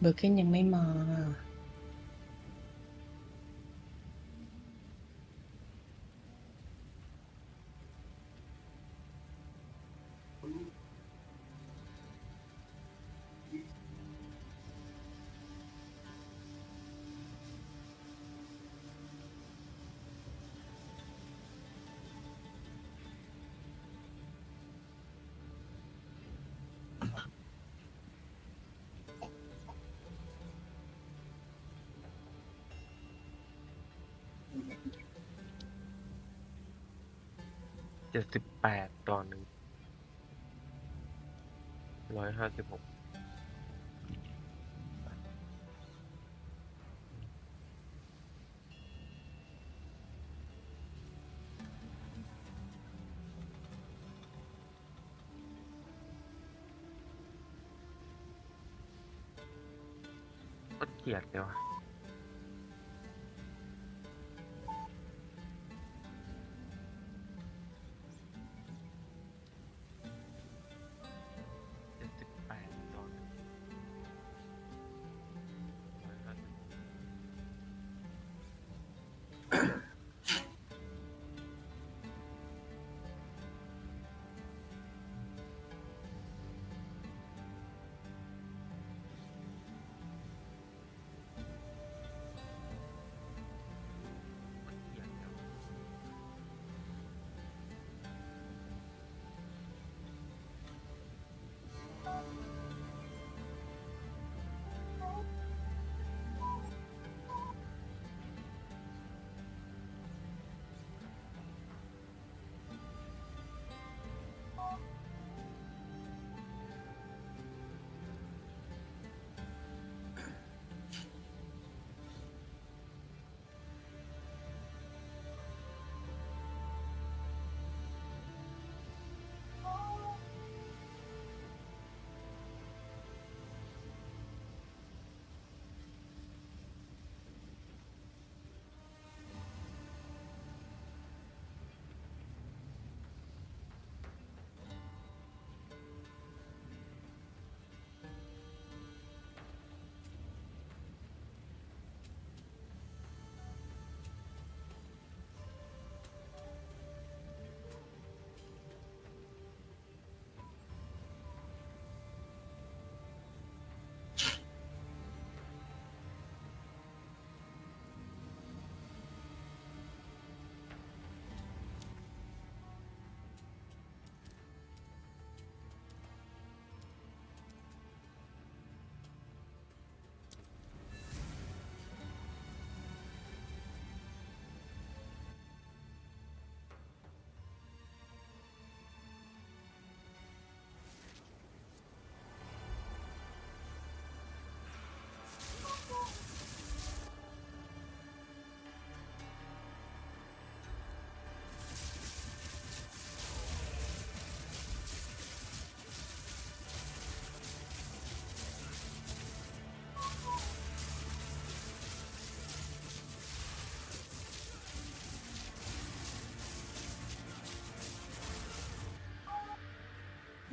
เบอร์เก จ็ดสิบแปดต่อหนึ่งร้อยห้าสิบหกก็เกลียดเลยวะ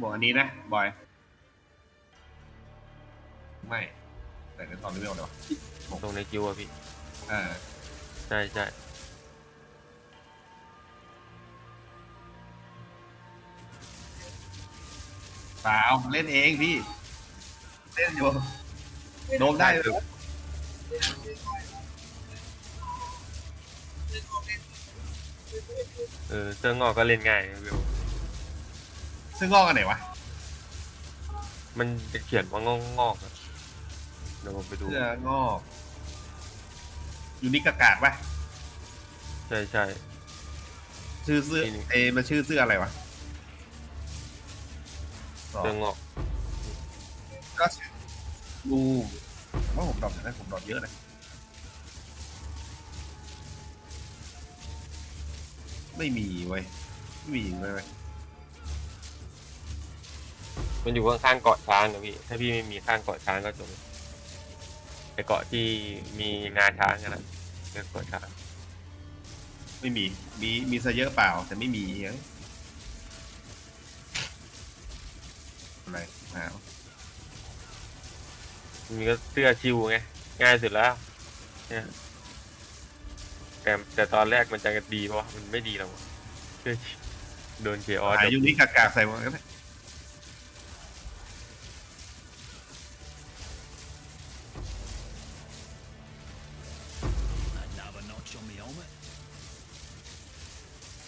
บอกอันนี้นะบอยไม่แต่ในตอนนี้ไม่เอาเลยวะตรงในคิวอะพี่อ่าใช่ใช่เปล่าเล่นเองพี่ เล่นอยู่โดมได้เลยเออเสื้องอกก็เล่นง่ายนะวิว ซึ่งงอกกันไหนวะมันจะเขียนว่างอกงอกๆอะเดี๋ยวผมไปดู เสื้องอกยูนิกากาศปะใช่ใช่ ชื่อเสื้อนี่เอะมันชื่อเสื้ออะไรวะเสื้องอก ก็ชื่อดูว่าผมดรอปนะผมดรอปเยอะนะไม่มีเว้ยไม่มีเว้ย มันอยู่ข้างๆเกาะช้างนะพี่ ถ้าพี่ไม่มีข้างเกาะช้างก็จบไอเกาะที่มีงาช้างกันนะเรียกเกาะช้างไม่มี มี มีซะเยอะเปล่า แต่ไม่มีเฮ้ยอะไรอ้าวมีก็เสื้อชิวไง ง่ายสุดแล้วเนี่ยแต่แต่ตอนแรกมันจะดีเพราะว่ามันไม่ดีหรอกเสื้อชิวโดนเคออสหายูนิคกากๆใส่หมดก็ได้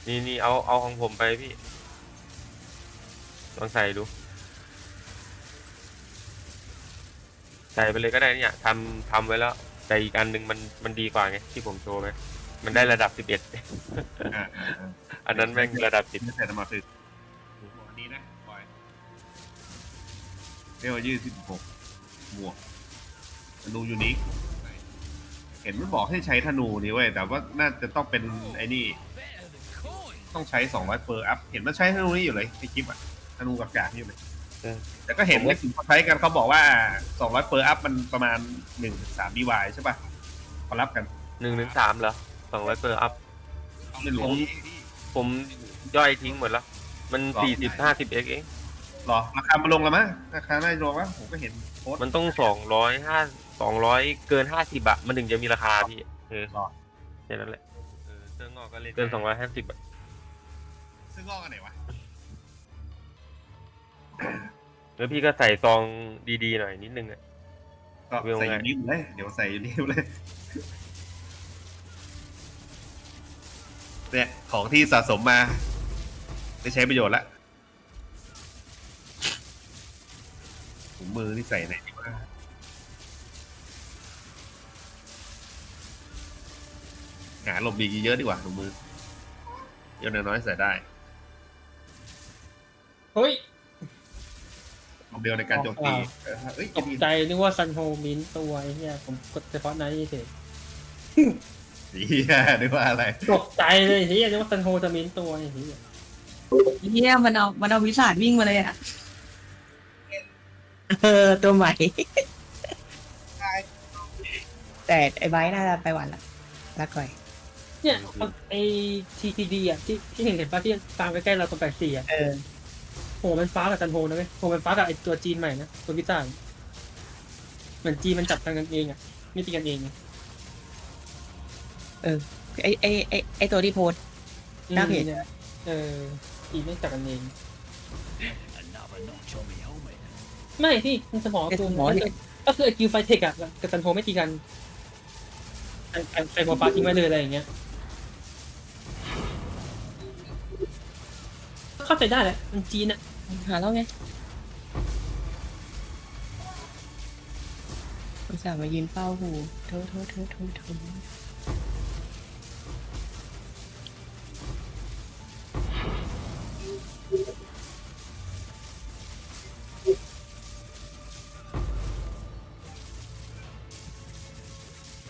นี่นี่เอาเอาของผมไปพี่ ลองใส่ดู ใส่ไปเลยก็ได้เนี่ยทำทำไว้แล้ว แต่อีกอันหนึ่งมันมันดีกว่าไงที่ผมโชว์ไหมมันได้ระดับสิบเอ็ดอ่าอ่าอ่าอันนั้นแม่งระดับสิบไม่ใส่น้ำมันคืออันนี้นะบอยเรียกว่ายี่สิบหกหมวกธนูยูนิคเห็นมันบอกให้ใช้ธนูนี่เว้ยแต่ว่าน่าจะต้องเป็นไอ้นี่ ต้องใช้สองร้อยเปอร์อัพ เห็นมันใช้ธนูนี่อยู่เลยในคลิปอะธนูกับกากนี่อยู่เลยแต่ก็เห็นในกลุ่มเขาใช้กันเขาบอกว่าสองร้อยเปอร์อัพมันประมาณหนึ่งสามดีวายใช่ป่ะเขารับกันหนึ่งถึงสามเหรอสองร้อยเปอร์อัพไม่รู้ผมผมย่อยทิ้งหมดแล้ว มันหรอ สี่สิบห้าสิบเอ็กเองหรอราคามาลงแล้วมั้งราคาไม่ลงแล้วผมก็เห็นโพสต์มันต้องสองร้อยห้าสองร้อยเกินห้าสิบอะมันถึงจะมีราคาพี่เออหรอ แค่นั้นแหละเออเสื้องอกก็เลยเกินสองร้อยห้าสิบอะ ซื้องอกกันไหนวะแล้วพี่ก็ใส่ซองดีๆหน่อยนิดนึงอะก็ใส่ยูนิคเลย เดี๋ยวใส่ยูนิคเลยเนี่ยของที่สะสมมาได้ใช้ประโยชน์แล้วถุงมือที่ใส่ไหนดีวะหาหลบดีเยอะดีกว่าถุงมือ เยอะน้อยๆใส่ได้ เฮ้ยความเร็วในการโจมตีเออเอ้ยตกใจนึกว่าซันโฮมินตัวไอ้เนี่ยผมกดเฉพาะนั้นเฉยเฮียนึกว่าอะไรตกใจเลยเฮียนึกว่าซันโฮจะมินตัวไอ้เฮียเฮียมันเอา มันเอาวิสาดวิ่งมาเลยอะ เออ ตัวใหม่ แต่ไอ้ไบร์ทน่าจะไปหวันละละก่อย เนี่ยไอทีทีดีอะที่ที่เห็นเห็นป่ะที่ตามใกล้ๆเราตรงแปดสี่อะเออ โหมันฟ้ากับซันโฮนะเว้ยโหมันฟ้ากับไอตัวจีนใหม่นะตัวพิซซ่าเหมือนจีนมันจับทางกันเองอะไม่ตีกันเองไงไอไอไอไอตัวที่โพสต์น่าเห็นอืมยเออจีนไม่จับกันเอง ไม่พี่มันสมองไอกูตัวหมอเนี่ยก็คือไอคิวไฟเทคอะกับซันโฮไม่ตีกันไอไอ้ไอหัวฟ้าทิ้งไว้เลยอะไรอย่างเงี้ย เข้าใจได้แหละมันจีนอะหาแล้วไงอุตส่าห์มายืนเฝ้าหูโทษโทษโทษโทษโทษ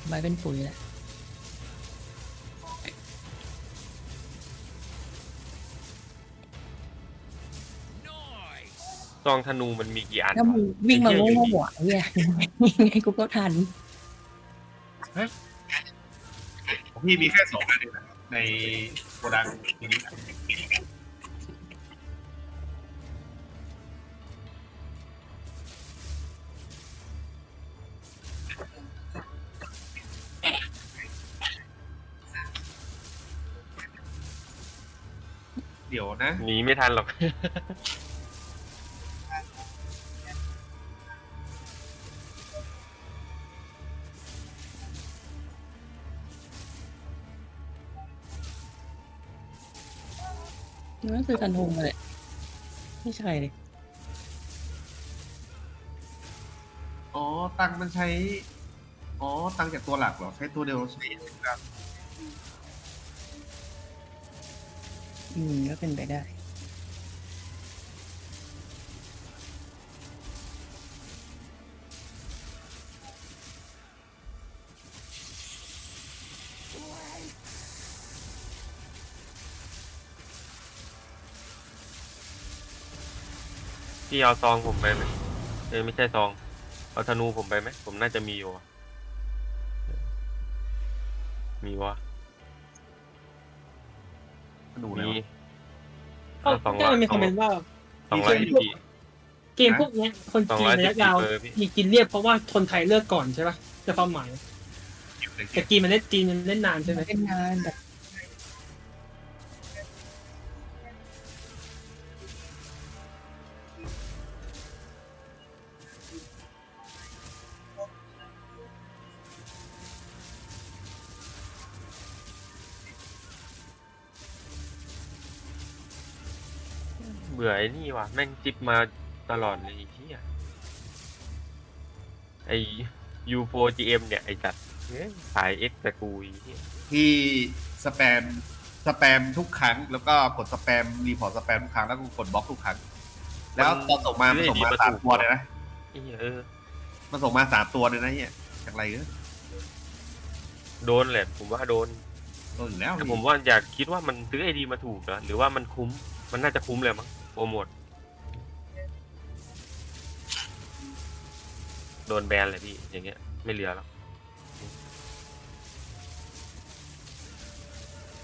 ใบเป็นปุ๋ยแหละ ซองธนูมันมีกี่อันถ้ามึงวิ่งมาโง่ๆหัวเนี่ยยังไงกูก็ทัน ของพี่มีแค่สองอันเองนะในโกดังยูนิคเดี๋ยวนะ หนีไม่ทันหรอก นั่นคือกันทงเลยไม่ใช่เลยอ๋อ ตังค์มันใช้ อ๋อ ตังค์จากตัวหลักเหรอ ใช้ตัวเดียวใช้ครับ อืมก็เป็นไปได้ พี่เอาซองผมไปไหมเอ้ยไม่ใช่ซอง เอาธนูผมไปไหม ผมน่าจะมีอยู่อะมีวะดูแล้มีวเขาสองร้แก้อยมันมีคอมเมนต์ว่า สองร้อยมีพีเสื้อเกมพวกเนี้ยคนจีนระยะยาว210เปอร์พี่ มีกินเรียบเพราะว่าคนไทยเลือกก่อนใช่ปะจะความหมาย แต่จีนมันเล่นจีนมันเล่นนานใช่ไหมเป็นงานแบบ บื่อไอ้นี่ว่ะแม่งจิบมาตลอดเลยไอ้เหี้ยไอ U4GM เนี่ย ไอจัดเอ้ยขาย X แต่กูไอ้เหี้ยที่สแปมสแปมทุกครั้ง แล้วก็กดสแปมรีพอร์ตสแปมทุกครั้งแล้วก็กดบล็อกทุกครั้ง แล้วตอนส่งมามันส่งมาสามตัวเลยนะไอ้เหี้ยเออ มันส่งมาสามตัวเลยนะเฮียจากไรเออโดนแหละ ผมว่าโดน โดนอยู่แล้วแต่ผมว่าอยากคิดว่ามันซื้อไอดีมาถูกเหรอหรือว่ามันคุ้ม มันน่าจะคุ้มเลยมั้ง โปรโมทโดนแบนเลยพี่ อย่างเงี้ย ไม่เหลือแล้ว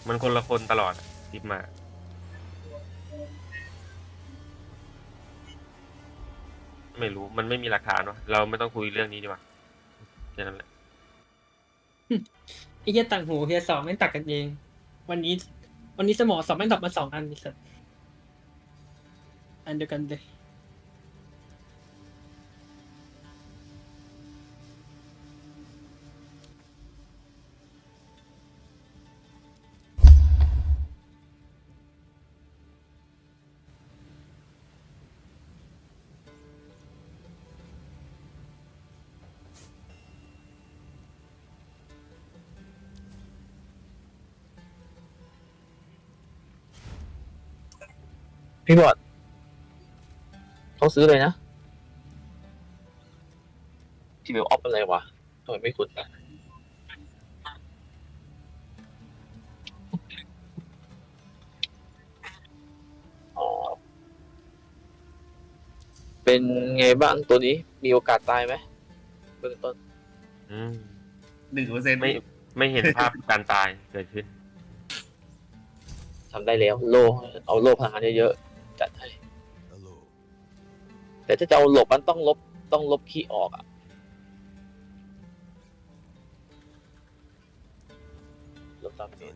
มันคนละคนตลอดทิปมา ไม่รู้ มันไม่มีหลักฐานวะเราไม่ต้องคุยเรื่องนี้ดีกว่าแค่นั้นแหละไอ้เหี้ยต่างหูเฮียสองแม่งตัดกันเอง วันนี้ วันนี้สมองสองแม่งดรอปมาสองอันนี่สัส อันเดียวกันเลยพี่บอดเขาซื้อเลยนะที่เบลออฟอะไรวะทำไมไม่คุ้นนะอ๋อ เป็นไงบ้างตัวนี้ มีโอกาสตายไหมเบื้องต้น อืมหนึ่งเปอร์เซ็นต์ไม่ไม่เห็นภาพการตายเกิดขึ้น ทำได้แล้ว โล เอาโลพลังงานเยอะๆ จัดให้ แต่ถ้าจะเอาหลบมันต้องลบต้องลบขี้ออกอะลบตามนี้